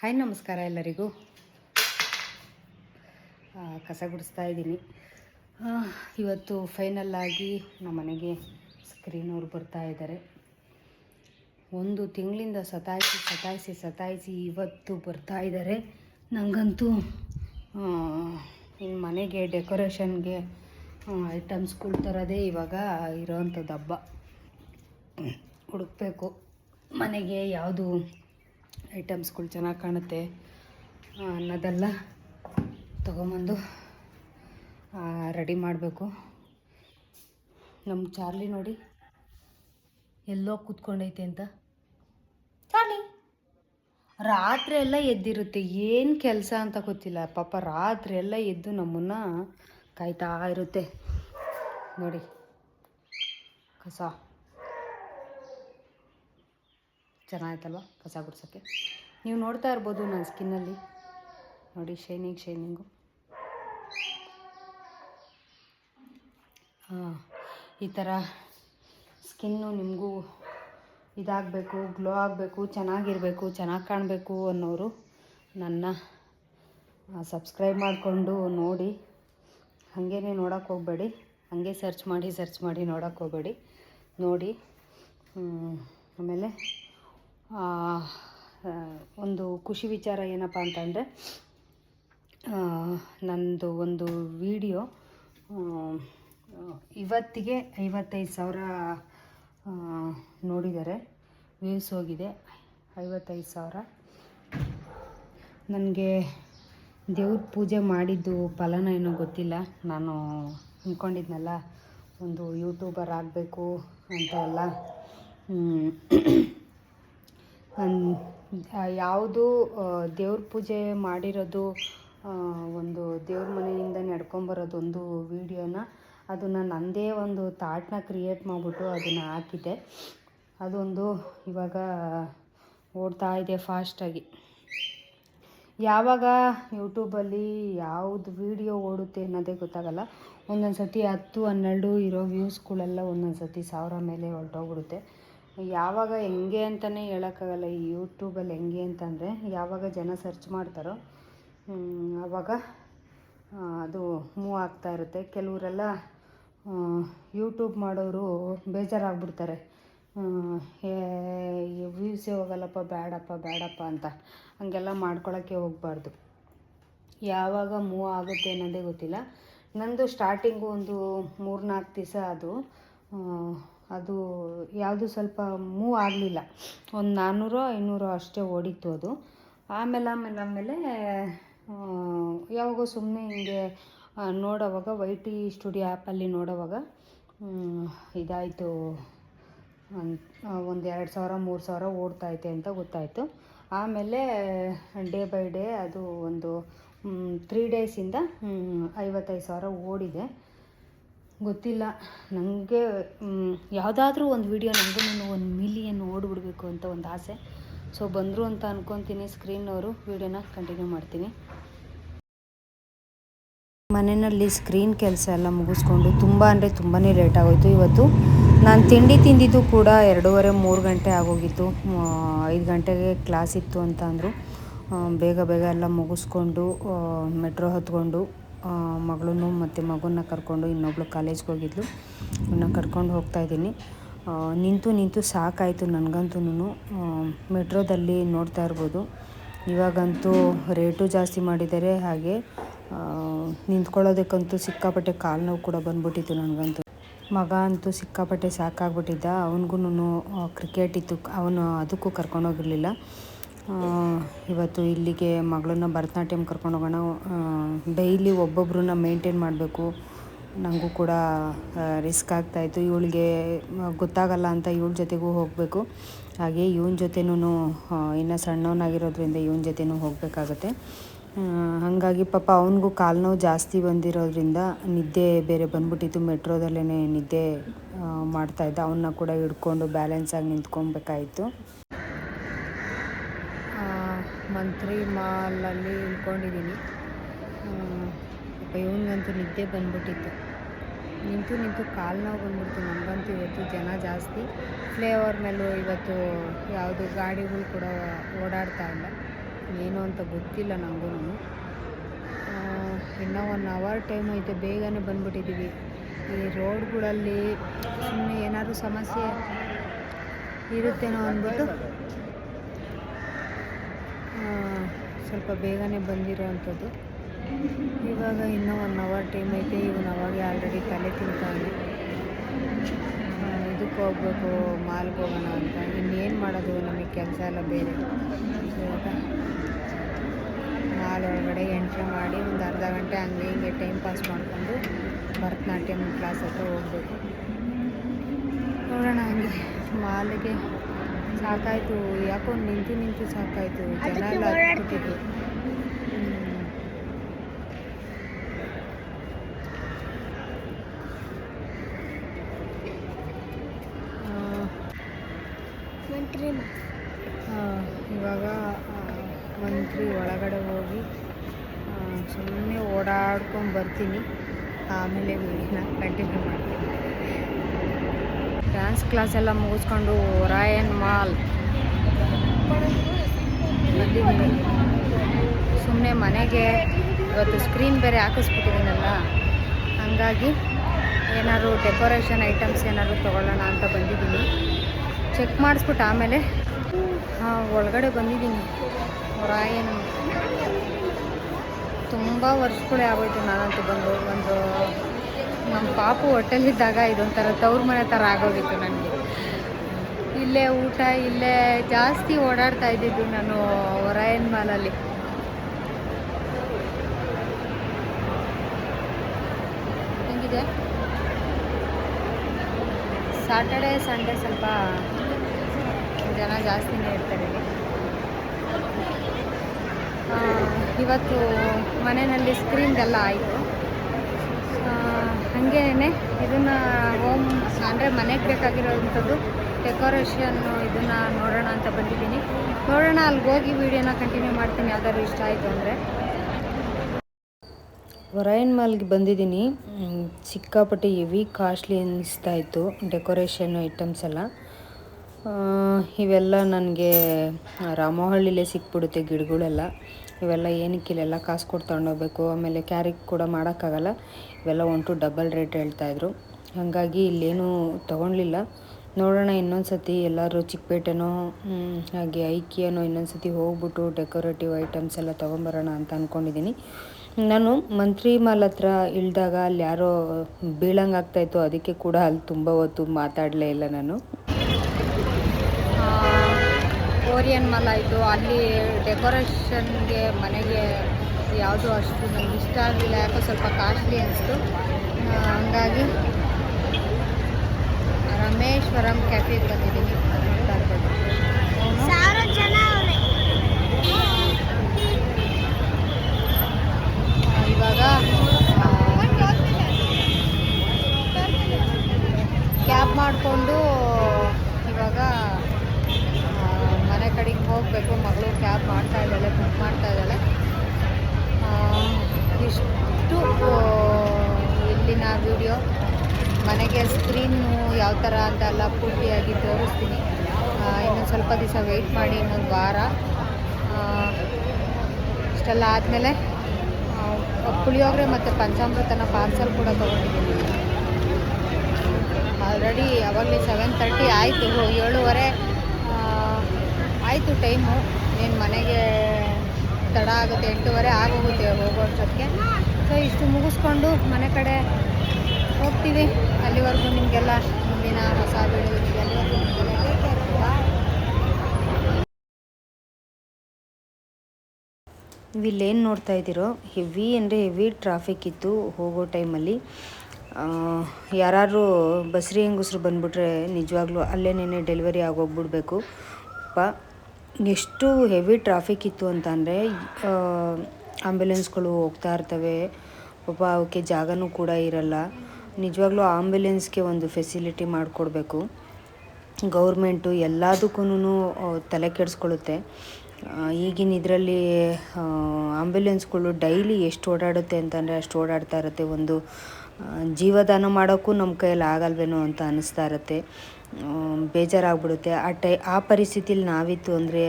Hi, ನಮಸ್ಕಾರ ಎಲ್ಲರಿಗೂ. ಕಸ ಗುಡಿಸ್ತಾ ಇದ್ದೀನಿ. ಇವತ್ತು ಫೈನಲ್ ಆಗಿ ನಮ್ಮ ಮನೆಗೆ ಸ್ಕ್ರೀನ್ ಅವ್ರು ಬರ್ತಾ ಇದ್ದಾರೆ. ಒಂದು ತಿಂಗಳಿಂದ ಸತಾಯಿಸಿ ಸತಾಯಿಸಿ ಸತಾಯಿಸಿ ಇವತ್ತು ಬರ್ತಾ ಇದ್ದಾರೆ. ನನಗಂತೂ ಇನ್ನು ಮನೆಗೆ ಡೆಕೋರೇಷನ್ಗೆ ಐಟಮ್ಸ್ಗಳು ತರೋದೇ ಇವಾಗ ಇರೋವಂಥದ್ದು ಹಬ್ಬ. ಹುಡುಕ್ಬೇಕು. ಮನೆಗೆ ಯಾವುದು ಐಟಮ್ಸ್ಗಳು ಚೆನ್ನಾಗಿ ಕಾಣುತ್ತೆ. ಅನ್ನೋದೆಲ್ಲ ತೊಗೊಂಬಂದು ರೆಡಿ ಮಾಡಬೇಕು. ನಮ್ಮ ಚಾರ್ಲಿ ನೋಡಿ ಎಲ್ಲೋ ಕೂತ್ಕೊಂಡೈತೆ ಅಂತ. ಚಾರ್ಲಿ! ರಾತ್ರಿ ಎಲ್ಲ ಎದ್ದಿರುತ್ತೆ. ಏನು ಕೆಲಸ ಅಂತ ಗೊತ್ತಿಲ್ಲ. ಪಾಪ ರಾತ್ರಿ ಎಲ್ಲ ಎದ್ದು ನಮ್ಮನ್ನು ಕಾಯ್ತಾ ಇರುತ್ತೆ. ನೋಡಿ, ಕಸ. ಚೆನ್ನಾಯ್ತಲ್ವ ಕಸ ಗುಡ್ಸೋಕ್ಕೆ? ನೀವು ನೋಡ್ತಾ ಇರ್ಬೋದು ನನ್ನ ಸ್ಕಿನ್ನಲ್ಲಿ. ನೋಡಿ, ಶೈನಿಂಗ್, ಶೈನಿಂಗು. ಈ ಥರ ಸ್ಕಿನ್ನು ನಿಮಗೂ ಇದಾಗಬೇಕು, ಗ್ಲೋ ಆಗಬೇಕು, ಚೆನ್ನಾಗಿರಬೇಕು, ಚೆನ್ನಾಗಿ ಕಾಣಬೇಕು ಅನ್ನೋರು ನನ್ನ ಸಬ್ಸ್ಕ್ರೈಬ್ ಮಾಡಿಕೊಂಡು ನೋಡಿ. ಹಾಗೇ ನೋಡೋಕ್ಕೆ ಹೋಗಬೇಡಿ. ಹಾಗೆ ಸರ್ಚ್ ಮಾಡಿ ಸರ್ಚ್ ಮಾಡಿ ನೋಡೋಕೆ ಹೋಗಬೇಡಿ. ನೋಡಿ ಆಮೇಲೆ ಒಂದು ಖುಷಿ ವಿಚಾರ ಏನಪ್ಪ ಅಂತಂದರೆ ನಂದು ಒಂದು ವಿಡಿಯೋ ಇವತ್ತಿಗೆ ಐವತ್ತೈದು ಸಾವಿರ ನೋಡಿದ್ದಾರೆ, ವ್ಯೂಸ್ ಹೋಗಿದೆ, ಐವತ್ತೈದು ಸಾವಿರ. ನನಗೆ ದೇವ್ರ ಪೂಜೆ ಮಾಡಿದ್ದು ಫಲನ ಏನೋ ಗೊತ್ತಿಲ್ಲ. ನಾನು ಅಂದ್ಕೊಂಡಿದ್ನಲ್ಲ ಒಂದು ಯೂಟ್ಯೂಬರ್ ಆಗಬೇಕು ಅಂತ ಎಲ್ಲ. ಯಾವುದು ದೇವ್ರ ಪೂಜೆ ಮಾಡಿರೋದು ಒಂದು ದೇವ್ರ ಮನೆಯಿಂದ ನಡ್ಕೊಂಬರೋದು ಒಂದು ವೀಡಿಯೋನ ಅದನ್ನು ನಂದೇ ಒಂದು ಥಾಟ್ನ ಕ್ರಿಯೇಟ್ ಮಾಡಿಬಿಟ್ಟು ಅದನ್ನು ಹಾಕಿದ್ದೆ. ಅದೊಂದು ಇವಾಗ ಓಡ್ತಾ ಇದೆ ಫಾಸ್ಟಾಗಿ ಯಾವಾಗ ಯೂಟ್ಯೂಬಲ್ಲಿ ಯಾವುದು ವೀಡಿಯೋ ಓಡುತ್ತೆ ಅನ್ನೋದೇ ಗೊತ್ತಾಗಲ್ಲ. ಒಂದೊಂದು ಸತಿ ಹತ್ತು, ಹನ್ನೆರಡು ಇರೋ ವ್ಯೂಸ್ಗಳೆಲ್ಲ ಒಂದೊಂದು ಸತಿ ಸಾವಿರ ಮೇಲೆ ಹೊರಟೋಗ್ಬಿಡುತ್ತೆ. ಯಾವಾಗ ಹೆಂಗೆ ಅಂತಲೇ ಹೇಳೋಕ್ಕಾಗಲ್ಲ, ಈ ಯೂಟ್ಯೂಬಲ್ಲಿ ಹೆಂಗೆ ಅಂತಂದರೆ ಯಾವಾಗ ಜನ ಸರ್ಚ್ ಮಾಡ್ತಾರೋ ಆವಾಗ ಅದು ಮೂವ್ ಆಗ್ತಾ ಇರುತ್ತೆ. ಕೆಲವರೆಲ್ಲ ಯೂಟ್ಯೂಬ್ ಮಾಡೋರು ಬೇಜಾರಾಗ್ಬಿಡ್ತಾರೆ. ವ್ಯೂಸೇ ಹೋಗಲ್ಲಪ್ಪ ಬೇಡಪ್ಪ ಬೇಡಪ್ಪ ಅಂತ. ಹಂಗೆಲ್ಲ ಮಾಡ್ಕೊಳ್ಳೋಕ್ಕೆ ಹೋಗಬಾರ್ದು. ಯಾವಾಗ ಮೂವ್ ಆಗುತ್ತೆ ಅನ್ನೋದೇ ಗೊತ್ತಿಲ್ಲ. ನಂದು ಸ್ಟಾರ್ಟಿಂಗು ಒಂದು ಮೂರು ನಾಲ್ಕು ದಿವಸ ಅದು ಅದು ಯಾವುದು ಸ್ವಲ್ಪ ಮೂವ್ ಆಗಲಿಲ್ಲ. ಒಂದು ನಾನ್ನೂರು ಐನೂರು ಅಷ್ಟೇ ಓಡಿತ್ತು ಅದು. ಆಮೇಲೆ ಆಮೇಲೆ ಆಮೇಲೆ ಯಾವಾಗೋ ಸುಮ್ಮನೆ ಹಿಂಗೆ ನೋಡೋವಾಗ ವೈ ಟಿ ಸ್ಟುಡಿಯೋ ಆ್ಯಪಲ್ಲಿ ನೋಡೋವಾಗ ಇದಾಯಿತು. ಒಂದು ಎರಡು ಸಾವಿರ, ಮೂರು ಸಾವಿರ ಓಡ್ತೈತೆ ಅಂತ ಗೊತ್ತಾಯಿತು. ಆಮೇಲೆ, ಡೇ ಬೈ ಡೇ ಅದು ಒಂದು ತ್ರೀ ಡೇಸಿಂದ ಐವತ್ತೈದು ಸಾವಿರ ಓಡಿದೆ. ಗೊತ್ತಿಲ್ಲ. ನನಗೆ ಯಾವುದಾದ್ರೂ ಒಂದು ವಿಡಿಯೋ ನನಗೂ ಒಂದು ಮಿಲಿಯನ್ ಓಡಿಬಿಡ್ಬೇಕು ಅಂತ ಒಂದು ಆಸೆ. ಸೊ ಬಂದರು ಅಂತ ಅನ್ಕೊತೀನಿ ಸ್ಕ್ರೀನವರು ವೀಡಿಯೋನ ಕಂಟಿನ್ಯೂ ಮಾಡ್ತೀನಿ. ಮನೆಯಲ್ಲಿ ಸ್ಕ್ರೀನ್ ಕೆಲಸ ಎಲ್ಲ ಮುಗಿಸ್ಕೊಂಡು ತುಂಬ ಅಂದರೆ ತುಂಬಾ ಲೇಟ್ ಆಗೋಯ್ತು ಇವತ್ತು. ನಾನು ತಿಂಡಿ ತಿಂದಿದ್ದು ಕೂಡ ಎರಡೂವರೆ, ಮೂರು ಗಂಟೆ ಆಗೋಗಿತ್ತು. ಐದು ಗಂಟೆಗೆ ಕ್ಲಾಸ್ ಇತ್ತು ಅಂತ ಅಂದರು. ಬೇಗ ಬೇಗ ಎಲ್ಲ ಮುಗಿಸ್ಕೊಂಡು ಮೆಟ್ರೋ ಹತ್ಕೊಂಡು ಮಗಳನ್ನು ಮತ್ತು ಮಗನ್ನ ಕರ್ಕೊಂಡು ಇನ್ನೊಬ್ಳು ಕಾಲೇಜ್ಗೆ ಹೋಗಿದ್ಲು. ಅವನ್ನ ಕರ್ಕೊಂಡು ಹೋಗ್ತಾ ಇದ್ದೀನಿ. ನಿಂತು ನಿಂತು ಸಾಕಾಯಿತು ನನಗಂತೂ ಮೆಟ್ರೋದಲ್ಲಿ ನೋಡ್ತಾ ಇರ್ಬೋದು. ಇವಾಗಂತೂ ರೇಟು ಜಾಸ್ತಿ ಮಾಡಿದ್ದಾರೆ. ಹಾಗೆ ನಿಂತ್ಕೊಳ್ಳೋದಕ್ಕಂತೂ ಸಿಕ್ಕಾಪಟ್ಟೆ ಕಾಲು ನೋವು ಕೂಡ ಬಂದ್ಬಿಟ್ಟಿತ್ತು ನನಗಂತೂ. ಮಗ ಅಂತೂ ಸಿಕ್ಕಾಪಟ್ಟೆ ಸಾಕಾಗ್ಬಿಟ್ಟಿದ್ದ. ಅವನಿಗೂ ಕ್ರಿಕೆಟ್ ಇತ್ತು. ಅವನು ಅದಕ್ಕೂ ಕರ್ಕೊಂಡೋಗಿರಲಿಲ್ಲ. ಇವತ್ತು ಇಲ್ಲಿಗೆ ಮಗಳನ್ನ ಭರತನಾಟ್ಯಂ ಕರ್ಕೊಂಡು ಹೋಗೋಣ. ಡೈಲಿ ಒಬ್ಬೊಬ್ಬರನ್ನ ಮೇಂಟೈನ್ ಮಾಡಬೇಕು. ನನಗೂ ಕೂಡ ರಿಸ್ಕ್ ಆಗ್ತಾಯಿತ್ತು ಇವಳಿಗೆ ಗೊತ್ತಾಗಲ್ಲ ಅಂತ ಇವಳ ಜೊತೆಗೂ ಹೋಗಬೇಕು. ಹಾಗೆ ಇವನ ಜೊತೆನೂ ಇನ್ನು ಸಣ್ಣವನಾಗಿರೋದ್ರಿಂದ ಇವನ ಜೊತೆನೂ ಹೋಗಬೇಕಾಗತ್ತೆ. ಹಾಗಾಗಿ ಪಾಪ ಅವನಿಗೂ ಕಾಲು ನೋವು ಜಾಸ್ತಿ ಬಂದಿರೋದ್ರಿಂದ ನಿದ್ದೆ ಬೇರೆ ಬಂದ್ಬಿಟ್ಟಿತ್ತು. ಮೆಟ್ರೋದಲ್ಲೇ ನಿದ್ದೆ ಮಾಡ್ತಾ ಮಾಡ್ತಾಯಿದ್ದ ಅವನ್ನ ಕೂಡ ಹಿಡ್ಕೊಂಡು ಬ್ಯಾಲೆನ್ಸಾಗಿ ನಿಂತ್ಕೊಬೇಕಾಯಿತು. ಮಂತ್ರಿ ಮಾಲಲ್ಲಿ ಇಳ್ಕೊಂಡಿದ್ದೀನಿ. ಇವನಿಗಂತೂ ನಿದ್ದೆ ಬಂದ್ಬಿಟ್ಟಿತ್ತು. ನಿಂತು ನಿಂತು ಕಾಲು ನೋವು ಬಂದ್ಬಿಡ್ತು ನನಗಂತೂ ಇವತ್ತು ಜನ ಜಾಸ್ತಿ. ಫ್ಲೇವರ್ ಮೇಲೂ ಇವತ್ತು ಯಾವುದು ಗಾಡಿಗಳು ಕೂಡ ಓಡಾಡ್ತಾ ಇಲ್ಲ. ಏನು ಅಂತ ಗೊತ್ತಿಲ್ಲ ನನಗೂ ಇನ್ನೂ ಒನ್ ಅವರ್ ಟೈಮ್ ಐತೆ, ಬೇಗನೆ ಬಂದ್ಬಿಟ್ಟಿದ್ದೀವಿ ಈ ರೋಡ್ಗಳಲ್ಲಿ ಸುಮ್ಮನೆ ಏನಾದರೂ ಸಮಸ್ಯೆ ಇರುತ್ತೇನೋ ಅಂದ್ಬಿಟ್ಟು ಸ್ವಲ್ಪ ಬೇಗನೆ ಬಂದಿರೋ ಅಂಥದ್ದು ಇವಾಗ ಇನ್ನೂ ಒನ್ ಅವರ್ ಟೈಮ್ ಐತೆ. ಇವನು ಅವಾಗೆ ಆಲ್ರೆಡಿ ತಲೆ ತಿಂತಾನೆ. ಇದಕ್ಕೆ ಹೋಗ್ಬೇಕು, ಮಾಲ್ಗೆ ಹೋಗೋಣ ಅಂತ. ಇನ್ನೇನು ಮಾಡೋದು? ನಮಗೆ ಕೆಲಸ ಎಲ್ಲ ಬೇರೆ. ಇವಾಗ ಮಾಲ್ ಒಳಗಡೆ ಎಂಟ್ರಿ ಮಾಡಿ ಒಂದು ಅರ್ಧ ಗಂಟೆ ಹಂಗೆ ಹಿಂಗೆ ಟೈಮ್ ಪಾಸ್ ಮಾಡಿಕೊಂಡು ಭರತನಾಟ್ಯಂ ಕ್ಲಾಸ್ ಹತ್ರ ಹೋಗಬೇಕು. ನೋಡೋಣ ಹಂಗೆ ಮಾಲಿಗೆ ಸಾಕಾಯಿತು ಯಾಕೋ ನಿಂತು ನಿಂತು ಸಾಕಾಯಿತು ಜನ ಎಲ್ಲ ಹತ್ಬಿಟ್ಟಿದ್ರು ಇವಾಗ ಮಂತ್ರಿ ಒಳಗಡೆ ಹೋಗಿ ಸುಮ್ಮನೆ ಓಡಾಡ್ಕೊಂಡು ಬರ್ತೀನಿ. ಆಮೇಲೆ ವಿಡಿಯೋನ ಕಂಟಿನ್ಯೂ ಮಾಡ್ತೀನಿ. ಡ್ಯಾನ್ಸ್ ಕ್ಲಾಸ್ ಎಲ್ಲ ಮುಗಿಸ್ಕೊಂಡು ರಾಯನ್ ಮಾಲ್ ಬಂದಿದ್ದೀನಿ ಸುಮ್ಮನೆ ಮನೆಗೆ ಇವತ್ತು ಸ್ಕ್ರೀನ್ ಬೇರೆ ಹಾಕಿಸ್ಬಿಟ್ಟಿದ್ದೀನಲ್ಲ, ಹಂಗಾಗಿ ಏನಾದ್ರು ಡೆಕೋರೇಷನ್ ಐಟಮ್ಸ್ ಏನಾದ್ರು ತೊಗೊಳ್ಳೋಣ ಅಂತ ಬಂದಿದ್ದೀನಿ. ಚೆಕ್ ಮಾಡಿಸ್ಬಿಟ್ಟು ಆಮೇಲೆ ಒಳಗಡೆ ಬಂದಿದ್ದೀನಿ. ರಾಯನ್ ತುಂಬ ವರ್ಷಗಳೇ ಆಗೋಯ್ತು ನಾನಂತೂ ಬಂದು, ಒಂದು ನಮ್ಮ ಪಾಪು ಹೊಟ್ಟೆಲಿದ್ದಾಗ ಇದೊಂಥರ ತವ್ರ ಮನೆ ಥರ ಆಗೋಗಿತ್ತು ನನಗೆ. ಇಲ್ಲೇ ಊಟ, ಇಲ್ಲೇ ಜಾಸ್ತಿ ಓಡಾಡ್ತಾ ಇದ್ದಿದ್ದು ನಾನು ರಾಯನ್ ಮಾಲಲ್ಲಿ ಹೆಂಗಿದೆ? ಸಾಟರ್ಡೆ ಸಂಡೇ ಸ್ವಲ್ಪ ಜನ ಜಾಸ್ತಿನೇ ಇರ್ತಾರೆ ಇವತ್ತು ಮನೆಯಲ್ಲಿ ಸ್ಕ್ರೀನ್ದೆಲ್ಲ ಆಯಿತು. ಹಾಗೇನೆ ಇದನ್ನು ಹೋಮ್ ಅಂದರೆ ಮನೆಗೆ ಬೇಕಾಗಿರೋವಂಥದ್ದು ಡೆಕೋರೇಷನ್ನು ಇದನ್ನು ನೋಡೋಣ ಅಂತ ಬಂದಿದ್ದೀನಿ. ನೋಡೋಣ ಅಲ್ಲಿಗೆ ಹೋಗಿ ವೀಡಿಯೋನ ಕಂಟಿನ್ಯೂ ಮಾಡ್ತೀನಿ, ಯಾವ್ದಾದ್ರು ಇಷ್ಟ ಆಯಿತು ಅಂದರೆ. ವರಾಯನ್ ಮಾಲ್ಗೆ ಬಂದಿದ್ದೀನಿ. ಸಿಕ್ಕಾಪಟ್ಟೆ ಹೆವಿ ಕಾಸ್ಟ್ಲಿ ಅನ್ನಿಸ್ತಾ ಇತ್ತು ಡೆಕೋರೇಷನ್ ಐಟಮ್ಸ್ ಎಲ್ಲ. ಇವೆಲ್ಲ ನನಗೆ ರಾಮಹಳ್ಳಿಲೇ ಸಿಕ್ಬಿಡುತ್ತೆ ಗಿಡಗಳೆಲ್ಲ. ಇವೆಲ್ಲ ಏನಕ್ಕೆ ಇಲ್ಲೆಲ್ಲ ಕಾಸು ಕೊಟ್ಟು ತಗೊಂಡೋಗ್ಬೇಕು? ಆಮೇಲೆ ಕ್ಯಾರಿ ಕೂಡ ಮಾಡೋಕ್ಕಾಗಲ್ಲ. ಇವೆಲ್ಲ ಟು ಡಬಲ್ ರೇಟ್ ಹೇಳ್ತಾಯಿದ್ರು ಹಾಗಾಗಿ ಇಲ್ಲೇನೂ ತೊಗೊಳ್ಲಿಲ್ಲ ನೋಡೋಣ ಇನ್ನೊಂದು ಸತಿ ಎಲ್ಲರೂ ಚಿಕ್ಕಪೇಟೆನೋ ಹಾಗೆ ಐಕಿಯನೋ ಇನ್ನೊಂದು ಸತಿ ಹೋಗ್ಬಿಟ್ಟು ಡೆಕೋರೇಟಿವ್ ಐಟಮ್ಸ್ ಎಲ್ಲ ತೊಗೊಂಬರೋಣ ಅಂತ ಅಂದ್ಕೊಂಡಿದ್ದೀನಿ ನಾನು ಮಂತ್ರಿ ಮಾಲ್ ಹತ್ರ ಇಳಿದಾಗ ಅಲ್ಲಿ ಯಾರೋ ಬೀಳಂಗೆ ಆಗ್ತಾಯಿತ್ತು ಅದಕ್ಕೆ ಕೂಡ ಅಲ್ಲಿ ತುಂಬ ಹೊತ್ತು ಮಾತಾಡಲೇ ಇಲ್ಲ ನಾನು. ಓರಿಯನ್ ಮಾಲ್ ಆಯಿತು ಅಲ್ಲಿ ಡೆಕೋರೇಷನ್ಗೆ ಮನೆಗೆ ಯಾವುದು ಅಷ್ಟು ನನಗೆ ಇಷ್ಟ ಆಗಲಿಲ್ಲ ಯಾಕೋ ಸ್ವಲ್ಪ ಕಾಸ್ಟ್ಲಿ ಅನಿಸ್ತು. ಹಂಗಾಗಿ ರಮೇಶ್ವರಂ ಕ್ಯಾಫೆಗೆ ಬಂದಿದ್ದೀನಿ. ಇವಾಗ ಕ್ಯಾಬ್ ಮಾಡಿಕೊಂಡು ಇವಾಗ ಆ, ಮನೆ ಕಡೆಗೆ ಹೋಗಬೇಕು ಮಗಳು ಕ್ಯಾಬ್ ಮಾಡ್ತಾ ಇದ್ದಾಳೆ ಬುಕ್ ಮಾಡ್ತಾ ಇದ್ದಾಳೆ ಆ, ಇಷ್ಟು ಆ, ಇಲ್ಲಿನ ವಿಡಿಯೋ ಮನೆಗೆ ಸ್ಕ್ರೀನು ಯಾವ ಥರ ಅಂತೆಲ್ಲ ಪೂರ್ತಿಯಾಗಿ ತೋರಿಸ್ತೀನಿ. ಇನ್ನೊಂದು ಸ್ವಲ್ಪ ದಿವಸ ವೆಯ್ಟ್ ಮಾಡಿ ಇನ್ನೊಂದು ವಾರ. ಇಷ್ಟೆಲ್ಲ ಆದಮೇಲೆ ಪುಳಿಯೋಗರೆ ಮತ್ತು ಪಂಚಾಮೃತನ ಪಾರ್ಸಲ್ ಕೂಡ ತೊಗೊಂಡಿದ್ದೀನಿ. ಆಲ್ರೆಡಿ ಅವಾಗಲೇ ಸೆವೆನ್ ತರ್ಟಿ ಆಯಿತು ಏಳುವರೆ ಆಯಿತು ಟೈಮು ಏನು ಮನೆಗೆ ತಡ ಆಗುತ್ತೆ, ಎಂಟೂವರೆ ಆಗೋಗುತ್ತೆ ಹೋಗೋ ಅಷ್ಟೊತ್ತಿಗೆ. ಸೊ ಇಷ್ಟು ಮುಗಿಸ್ಕೊಂಡು ಮನೆ ಕಡೆ ಹೋಗ್ತೀವಿ. ಅಲ್ಲಿವರೆಗೂ ನಿಮಗೆಲ್ಲ ಮುಂದಿನ ಹೊಸ ಅಲ್ಲಿವರೆಗೂ. ಇವಿಲ್ಲೇನು ನೋಡ್ತಾ ಇದ್ದೀರೋ ಹೆವಿ ಅಂದರೆ ಹೆವಿ ಟ್ರಾಫಿಕ್ ಇತ್ತು ಹೋಗೋ ಟೈಮಲ್ಲಿ ಯಾರು ಬಸ್ರಿ ಹೆಂಗಸರು ಬಂದುಬಿಟ್ರೆ ನಿಜವಾಗ್ಲೂ ಅಲ್ಲೇ ನೆನೆ ಡೆಲಿವರಿ ಆಗೋಗ್ಬಿಡ್ಬೇಕು. ಪ, ಎಷ್ಟು ಹೆವಿ ಟ್ರಾಫಿಕ್ ಇತ್ತು ಅಂತ ಅಂದರೆ ಆಂಬ್ಯುಲೆನ್ಸ್ಗಳು ಹೋಗ್ತಾ ಇರ್ತವೆ. ಪಾಪ ಅವಕ್ಕೆ ಜಾಗನೂ ಕೂಡ ಇರಲ್ಲ. ನಿಜವಾಗ್ಲೂ ಆಂಬ್ಯುಲೆನ್ಸ್ಗೆ ಒಂದು ಫೆಸಿಲಿಟಿ ಮಾಡಿಕೊಡ್ಬೇಕು. ಗೌರ್ಮೆಂಟು ಎಲ್ಲದಕ್ಕೂ ತಲೆ ಕೆಡಿಸ್ಕೊಳ್ಳುತ್ತೆ. ಈಗಿನ ಇದರಲ್ಲಿ ಆಂಬ್ಯುಲೆನ್ಸ್ಗಳು ಡೈಲಿ ಎಷ್ಟು ಓಡಾಡುತ್ತೆ ಅಂತಂದರೆ ಅಷ್ಟು ಓಡಾಡ್ತಾ ಇರುತ್ತೆ. ಒಂದು ಜೀವದಾನ ಮಾಡೋಕ್ಕೂ ನಮ್ಮ ಕೈಯಲ್ಲಿ ಆಗಲ್ವೇನೋ ಅಂತ ಅನ್ನಿಸ್ತಾ ಇರುತ್ತೆ. ಬೇಜಾರಾಗ್ಬಿಡುತ್ತೆ. ಆ ಟೈ, ಆ ಪರಿಸ್ಥಿತಿಲಿ ನಾವಿತ್ತು ಅಂದರೆ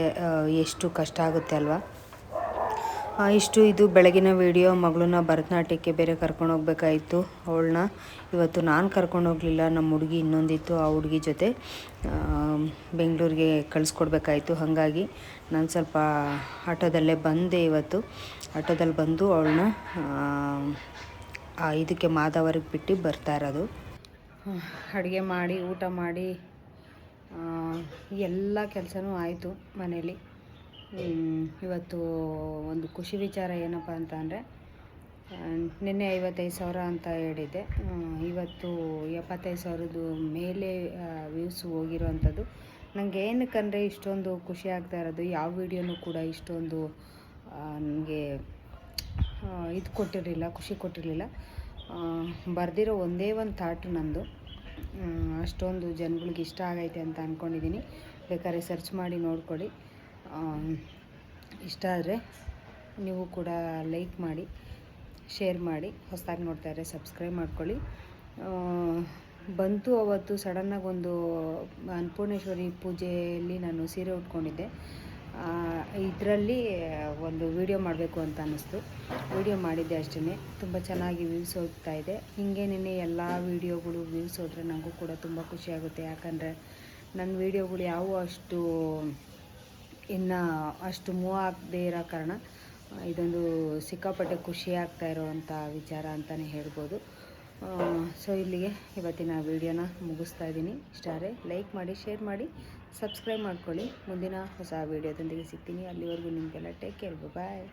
ಎಷ್ಟು ಕಷ್ಟ ಆಗುತ್ತೆ ಅಲ್ವಾ? ಇಷ್ಟು ಇದು ಬೆಳಗಿನ ವಿಡಿಯೋ ಮಗಳನ್ನ ಭರತನಾಟ್ಯಕ್ಕೆ ಬೇರೆ ಕರ್ಕೊಂಡು ಹೋಗ್ಬೇಕಾಯಿತು ಅವಳನ್ನ. ಇವತ್ತು ನಾನು ಕರ್ಕೊಂಡು ಹೋಗಲಿಲ್ಲ ನಮ್ಮ ಹುಡುಗಿ ಇನ್ನೊಂದಿತ್ತು, ಆ ಹುಡುಗಿ ಜೊತೆ ಬೆಂಗಳೂರಿಗೆ ಕಳಿಸ್ಕೊಡ್ಬೇಕಾಯಿತು. ಹಾಗಾಗಿ ನಾನು ಸ್ವಲ್ಪ ಆಟೋದಲ್ಲೇ ಬಂದೆ ಇವತ್ತು. ಆಟೋದಲ್ಲಿ ಬಂದು ಅವಳನ್ನ ಇದಕ್ಕೆ ಮಾದವರಿಗೆ ಬಿಟ್ಟು ಬರ್ತಾ ಇರೋದು. ಅಡುಗೆ ಮಾಡಿ, ಊಟ ಮಾಡಿ ಎಲ್ಲ ಕೆಲಸನೂ ಆಯಿತು ಮನೇಲಿ. ಇವತ್ತು ಒಂದು ಖುಷಿ ವಿಚಾರ ಏನಪ್ಪ ಅಂತ ಅಂದರೆ ನಿನ್ನೆ ಐವತ್ತೈದು ಸಾವಿರ ಅಂತ ಹೇಳಿದ್ದೆ. ಇವತ್ತು ಎಪ್ಪತ್ತೈದು ಸಾವಿರದ್ದು ಮೇಲೆ ವ್ಯೂಸ್ ಹೋಗಿರೋವಂಥದ್ದು ನನಗೆ ಏನಕ್ಕಂದರೆ ಇಷ್ಟೊಂದು ಖುಷಿ ಆಗ್ತಾ ಇರೋದು, ಯಾವ ವಿಡಿಯೋನೂ ಕೂಡ ಇಷ್ಟೊಂದು ನನಗೆ ಇದು ಕೊಟ್ಟಿರಲಿಲ್ಲ, ಖುಷಿ ಕೊಟ್ಟಿರಲಿಲ್ಲ. ಬರೆದಿರೋ ಒಂದೇ ಒಂದು ಥಾಟ್ ನಂದು. ಅಷ್ಟೊಂದು ಜನಗಳಿಗೆ ಇಷ್ಟ ಆಗೈತೆ ಅಂತ ಅಂದ್ಕೊಂಡಿದ್ದೀನಿ ಬೇಕಾದ್ರೆ ಸರ್ಚ್ ಮಾಡಿ ನೋಡ್ಕೊಳ್ಳಿ. ಇಷ್ಟ ಆದರೆ ನೀವು ಕೂಡ ಲೈಕ್ ಮಾಡಿ, ಶೇರ್ ಮಾಡಿ, ಹೊಸದಾಗಿ ನೋಡ್ತಾ ಇದ್ದರೆ ಸಬ್ಸ್ಕ್ರೈಬ್ ಮಾಡ್ಕೊಳ್ಳಿ. ಬಂತು ಅವತ್ತು ಸಡನ್ನಾಗಿ ಒಂದು ಅನ್ನಪೂರ್ಣೇಶ್ವರಿ ಪೂಜೆಯಲ್ಲಿ ನಾನು ಸೀರೆ ಉಟ್ಕೊಂಡಿದ್ದೆ. ಇದರಲ್ಲಿ ಒಂದು ವಿಡಿಯೋ ಮಾಡಬೇಕು ಅಂತ ಅನ್ನಿಸ್ತು. ವಿಡಿಯೋ ಮಾಡಿದ್ದೆ ಅಷ್ಟೇ ತುಂಬ ಚೆನ್ನಾಗಿ ವ್ಯೂಸ್ ಹೋಗ್ತಾ ಇದೆ. ಹೀಗೆ ನಿನ್ನೆ ಎಲ್ಲ ವೀಡಿಯೋಗಳು ವ್ಯೂಸ್ ಹೋದರೆ ನನಗೂ ಕೂಡ ತುಂಬ ಖುಷಿಯಾಗುತ್ತೆ ಯಾಕಂದರೆ ನನ್ನ ವೀಡಿಯೋಗಳು ಯಾವುವು ಅಷ್ಟು ಇನ್ನು ಅಷ್ಟು ಮೂವ್ ಆಗದೇ ಇರೋ ಕಾರಣ, ಇದೊಂದು ಸಿಕ್ಕಾಪಟ್ಟೆ ಖುಷಿ ಆಗ್ತಾ ಇರೋವಂಥ ವಿಚಾರ ಅಂತಲೇ ಹೇಳ್ಬೋದು. ಸೊ ಇಲ್ಲಿಗೆ ಇವತ್ತಿನ ವೀಡಿಯೋನ ಮುಗಿಸ್ತಾ ಇದ್ದೀನಿ. ಇಷ್ಟಾರೆ ಲೈಕ್ ಮಾಡಿ ಶೇರ್ ಮಾಡಿ ಸಬ್ಸ್ಕ್ರೈಬ್ ಮಾಡ್ಕೊಳ್ಳಿ. ಮುಂದಿನ ಹೊಸ ವೀಡಿಯೋದೊಂದಿಗೆ ಸಿಗ್ತೀನಿ. ಅಲ್ಲಿವರೆಗೂ ನಿಮಗೆಲ್ಲ ಟೇಕ್ ಕೇರ್ ಬಾಯ್